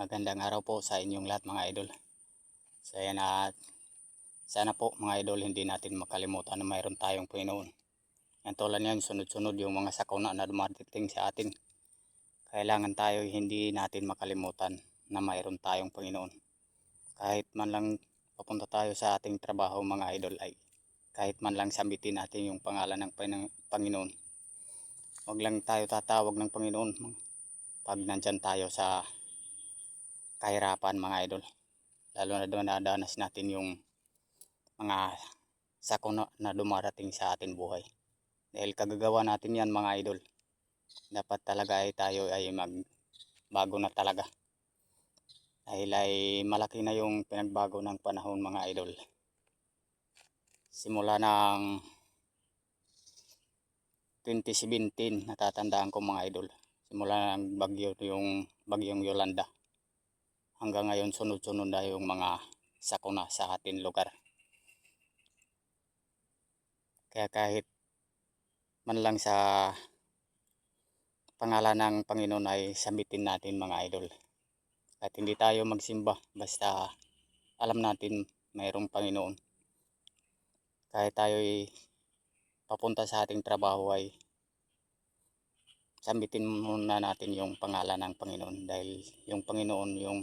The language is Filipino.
Magandang araw po sa inyong lahat mga idol. So ayan at sana po mga idol hindi natin makalimutan na mayroon tayong Panginoon. Yan tulad yan sunod-sunod yung mga sakuna na dumadating sa atin. Kailangan tayo hindi natin makalimutan na mayroon tayong Panginoon. Kahit man lang papunta tayo sa ating trabaho mga idol ay kahit man lang sambitin natin yung pangalan ng Pang- Panginoon. Huwag lang tayo tatawag ng Panginoon pag nandyan tayo sa kahirapan mga idol. Lalo na doon nadanas natin yung mga sakuna na dumarating sa ating buhay. Dahil kagagawa natin yan mga idol. Dapat talaga ay tayo ay magbago na talaga. Dahil ay malaki na yung pinagbago ng panahon mga idol. Simula ng 2017 natatandaan ko mga idol. Simula ng bagyo yung bagyong Yolanda hanggang ngayon sunod-sunod na yung mga sakuna sa ating lugar. Kaya kahit man lang sa pangalan ng Panginoon ay sambitin natin mga idol. At hindi tayo magsimba basta alam natin mayroong Panginoon. Kahit tayo ay papunta sa ating trabaho ay sambitin muna natin yung pangalan ng Panginoon dahil yung Panginoon yung